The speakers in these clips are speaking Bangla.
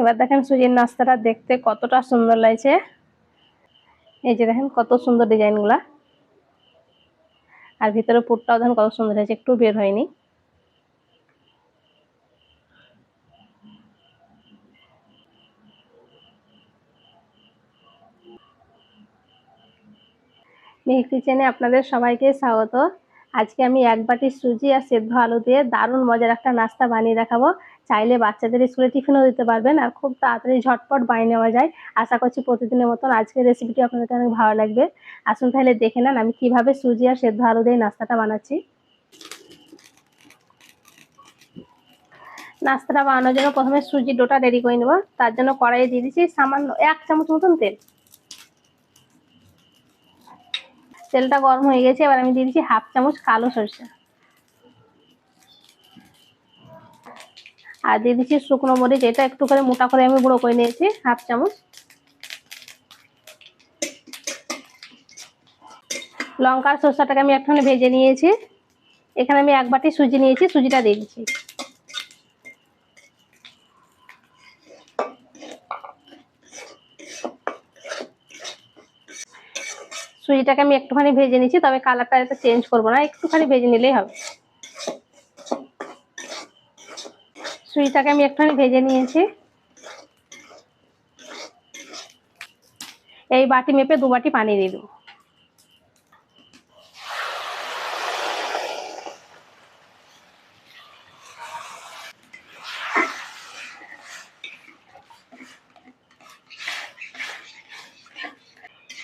এবার দেখেন সুজির নাস্তাটা দেখতে কতটা সুন্দর লাগছে। এই যে দেখেন কত সুন্দর ডিজাইনগুলা আর ভিতরে পুরটাও দেখেন কত সুন্দর হয়েছে, একটু বের হয়নি। মেঘ কিচেনে আপনাদের সবাইকে স্বাগত। আজকে আমি এক বাটি সুজি আর সেদ্ধ আলু দিয়ে দারুণ মজার একটা নাস্তা বানিয়ে দেখাবো। চাইলে বাচ্চাদের স্কুলে টিফিনও দিতে পারবেন আর খুব তাড়াতাড়ি ঝটপট বানিয়ে নেওয়া যায়। আশা করছি প্রতিদিনের মতন আজকের রেসিপিটি আপনাদের অনেক ভালো লাগবে। আসুন তাহলে দেখে নেন আমি কীভাবে সুজি আর সেদ্ধ আলু দিয়ে নাস্তাটা বানাচ্ছি। নাস্তাটা বানানোর জন্য প্রথমে সুজির ডোটা রেডি করে নেব। তার জন্য কড়াইয়ে দিয়ে দিচ্ছি সামান্য এক চামচ মতন তেল। তেলটা গরম হয়ে গেছে, এবার আমি দিয়ে দিচ্ছি হাফ চামচ কালো সরষে। আর দিয়ে দিচ্ছি শুকনো মরিচ, এটা একটু করে মোটা করে আমি গুঁড়ো করে নিয়েছি, হাফ চামচ। লঙ্কার সরষাটাকে আমি একটুখানি ভেজে নিয়েছি। এখানে আমি এক বাটি সুজি নিয়েছি, সুজিটা দিয়ে দিচ্ছি। সুজিটাকে আমি একটুখানি ভেজে নিচ্ছি, তবে কালারটা এটা চেঞ্জ করব না, একটুখানি ভেজে নিলেই হবে। সুজিটাকে আমি একটুখানি ভেজে নিয়েছি। এই বাটি মেপে দু বাটি পানি দিয়ে দেবো।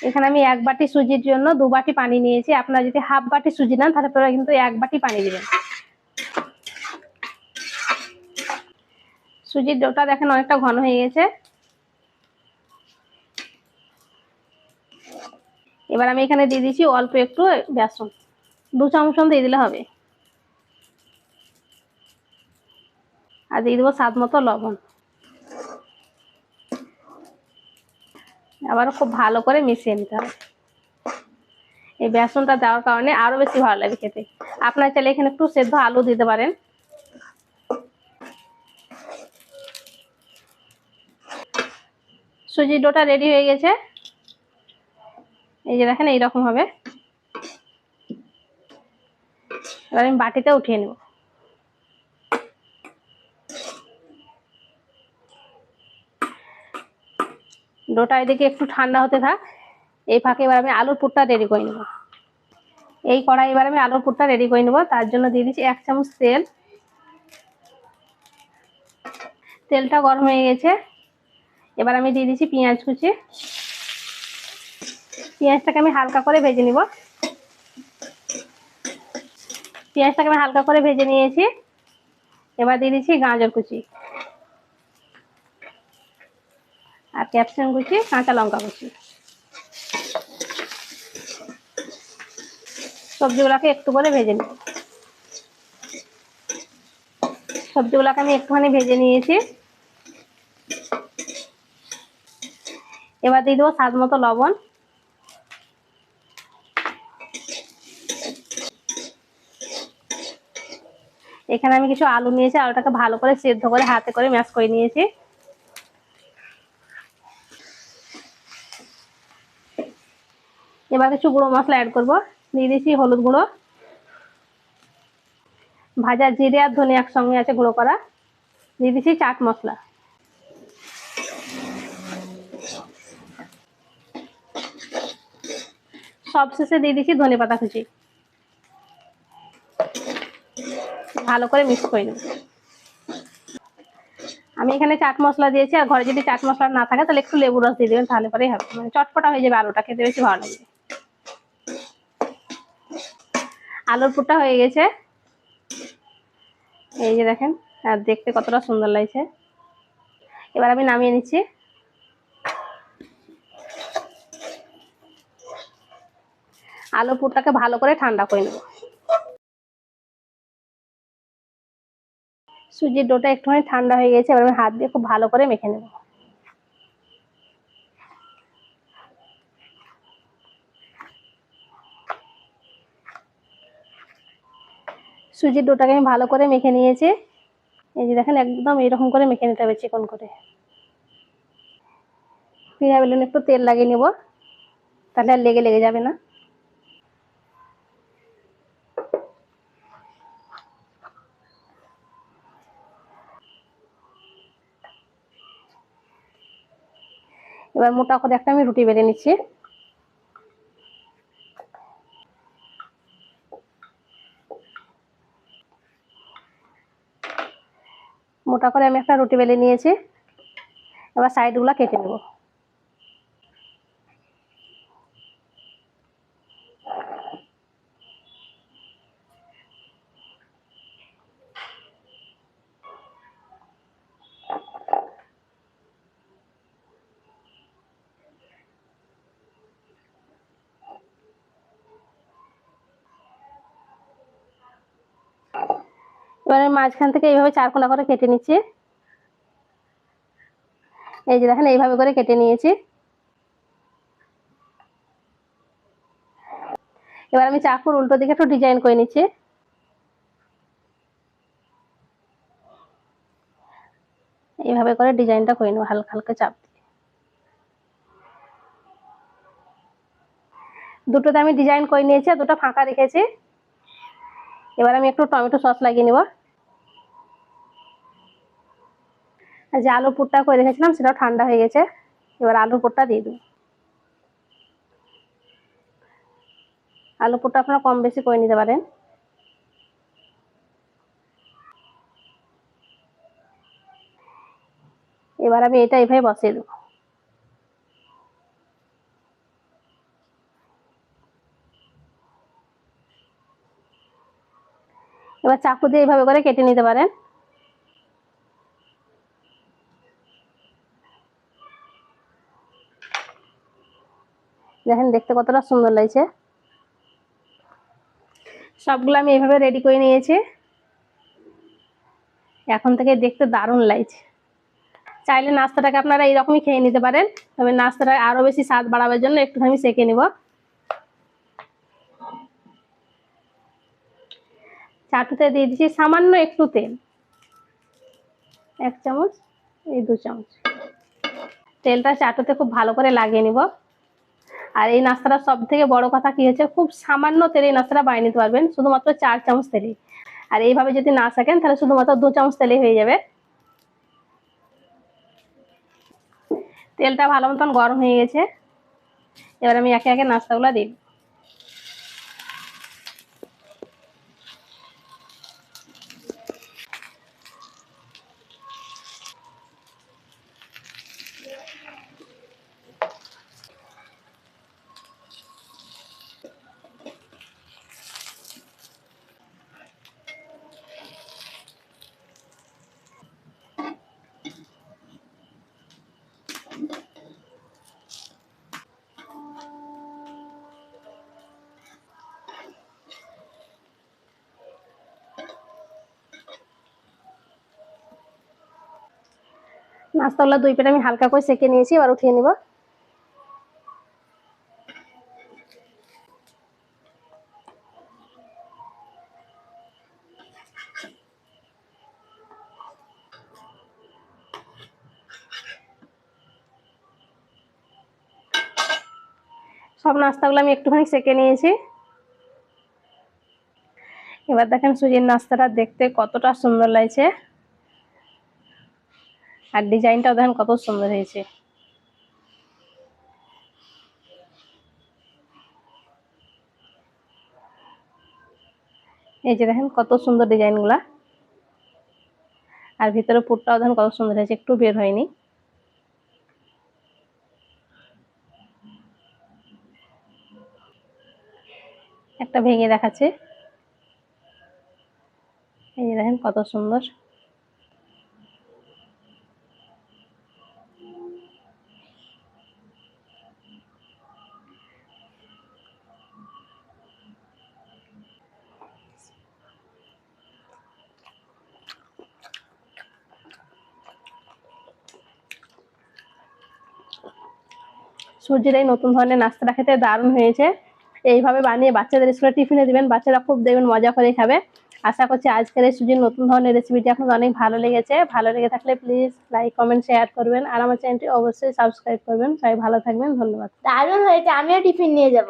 এখানে আমি এক বাটি সুজির জন্য দু বাটি পানি নিয়েছি। আপনারা যদি হাফ বাটি সুজি নেন, তাহলে আপনারা কিন্তু এক বাটি পানি দিবেন। সুজির ডোটা দেখেন অনেকটা ঘন হয়ে গেছে। এবার আমি এখানে দিয়ে দিচ্ছি অল্প একটু বেসন। দু চামচ দিয়ে দিলে হবে। আর দিয়ে দেবো স্বাদ মতো লবণ। আবার খুব ভালো করে মিশিয়ে নিতে হবে। এই বেসনটা দেওয়ার কারণে আরও বেশি ভালো লাগে খেতে। আপনার চাইলে এখানে একটু সেদ্ধ আলু দিতে পারেন। সুজির ডোটা রেডি হয়ে গেছে। এই যে দেখেন, এইরকম হবে। এবার আমি বাটিতে উঠিয়ে নেব। ডোটা এদিকে একটু ঠান্ডা হতে থাক। এই ফাঁকে এবার আমি আলুর পুরটা রেডি করে নেব। এই কড়াই এবার আমি আলুর পুরটা রেডি করে নেব। তার জন্য দিয়ে দিচ্ছি এক চামচ তেল। তেলটা গরম হয়ে গেছে। এবার আমি দিয়ে দিচ্ছি পেঁয়াজ কুচি। পেঁয়াজটাকে আমি হালকা করে ভেজে নিব। পেঁয়াজটাকে আমি হালকা করে ভেজে নিয়েছি। এবার দিয়ে দিচ্ছি গাজর কুচি। আর ক্যাপসিকাম কুচি, কাঁচা লঙ্কা কুচি। সবজিগুলোকে একটু করে ভেজে নিব। সবজিগুলোকে আমি একটুখানি ভেজে নিয়েছি। এবার দিয়ে দেবো স্বাদ মতো লবণ। এখানে আমি কিছু আলু নিয়েছি, আলুটাকে ভালো করে সেদ্ধ করে হাতে করে ম্যাশ করে নিয়েছি। এবার কিছু গুঁড়ো মশলা অ্যাড করব। দিয়ে দিয়েছি হলুদ গুঁড়ো। ভাজা জিরে আর ধনে একসঙ্গে আছে গুঁড়ো করা। দিয়ে দিচ্ছি চাট মশলা। সব শেষে দিয়ে দিচ্ছি ধনে পাতা কুচি। ভালো করে মিক্স করে নেব। আমি এখানে চাট মশলা দিয়েছি, আর ঘরে যদি চাট মশলা না থাকে তাহলে একটু লেবু রস দিয়ে দেবেন, তাহলে পরেই হবে। মানে চটপটা হয়ে যাবে আলুটা, খেতে বেশি ভালো লাগবে। আলুর পুরটা হয়ে গেছে। এই যে দেখেন, আর দেখতে কতটা সুন্দর লাগছে। এবার আমি নামিয়ে নিচ্ছি। আলু পুরটাকে ভালো করে ঠান্ডা করে নেব। সুজির ডোটা একটুখানি ঠান্ডা হয়ে গেছে, এবার আমি হাত দিয়ে খুব ভালো করে মেখে নেব। সুজির ডোটাকে আমি ভালো করে মেখে নিয়েছি। এই যে দেখেন, একদম এরকম করে মেখে নিতে হবে চিকন করে। ফিঙা বেলুন একটু তেল লাগিয়ে নেব, তাহলে আর লেগে লেগে যাবে না। এবার মোটা করে একটা আমি রুটি বেলে নিচ্ছি। মোটা করে আমি একটা রুটি বেলে নিয়েছি। এবার সাইডগুলো কেটে নেব। এবারে মাঝখান থেকে এইভাবে চার কোনা করে কেটে নিচ্ছি। এই যে দেখেন, এইভাবে করে কেটে নিয়েছি। এবার আমি চাকুর উল্টো দিকে একটু ডিজাইন করে নিচ্ছি। এইভাবে করে ডিজাইনটা করে নেব, হালকা হালকা চাপ দিয়ে। দুটোতে আমি ডিজাইন করে নিয়েছি আর দুটো ফাঁকা রেখেছি। এবার আমি একটু টমেটো সস লাগিয়ে নেব আর যে আলু পুরটা করে রেখেছিলাম, সেটাও ঠান্ডা হয়ে গেছে। এবার আলুর পুরটা দিয়ে দেবো আলু পুরটা আপনারা কম বেশি করে নিতে পারেন। এবার আমি এটা এইভাবে বসিয়ে দেবো। এবার চাকু দিয়ে এইভাবে করে কেটে নিতে পারেন। দেখেন, দেখতে কতটা সুন্দর লাগছে। সবগুলো আমি এভাবে রেডি করে নিয়েছি। এখন থেকে দেখতে দারুণ লাগছে। চাইলে নাস্তাটাকে আপনারা এইরকমই খেয়ে নিতে পারেন, তবে নাস্তাটা আরও বেশি স্বাদ বাড়াবার জন্য একটুখানি সেঁকে নিব। চাটুতে দিয়ে দিচ্ছি সামান্য একটু তেল। এক চামচ, এই দু চামচ। তেলটা চাটুতে খুব ভালো করে লাগিয়ে নিব। আর এই নাস্তাটা সব থেকে বড় কথা কি হচ্ছে খুব সামান্য তেলে এই নাস্তাটা বানিয়ে নিতে পারবেন, শুধুমাত্র চার চামচ তেলে আর এইভাবে যদি না থাকেন, তাহলে শুধুমাত্র দু চামচ তেলে হয়ে যাবে। তেলটা ভালো মতন গরম হয়ে গেছে। এবার আমি একে একে নাস্তাগুলো দিই। নাস্তাগুলো দুই প্লেট আমি হালকা করে সেকে নিয়েছি, এবার উঠিয়ে নিব। সব নাস্তাগুলো আমি একটুখানি সেকে নিয়েছি। এবার দেখেন সুজির নাস্তাটা দেখতে কতটা সুন্দর লাগছে। আর ডিজাইনটাও দেখেন কত সুন্দর হয়েছে। এই যে দেখেন কত সুন্দর ডিজাইনগুলা। আর ভিতরে পুরটাও দেখেন কত সুন্দর হয়েছে, একটু বের হয়নি। একটা ভেঙে দেখাচ্ছে। এই যে দেখেন কত সুন্দর। সূর্যের এই নতুন ধরনের নাস্তাটা খেতে দারুণ হয়েছে। এইভাবে বানিয়ে বাচ্চাদের স্কুলে টিফিনে দিবেন, বাচ্চারা খুব দেখবেন মজা করে খাবে। আশা করছি আজকের এই সুজির নতুন ধরনের রেসিপিটি আপনাদের অনেক ভালো লেগেছে। ভালো লেগে থাকলে প্লিজ লাইক কমেন্ট শেয়ার করবেন। আর আমার চ্যানেলটি অবশ্যই সাবস্ক্রাইব করবেন। সবাই ভালো থাকবেন, ধন্যবাদ। দারুণ হয়েছে, আমিও টিফিন নিয়ে যাব।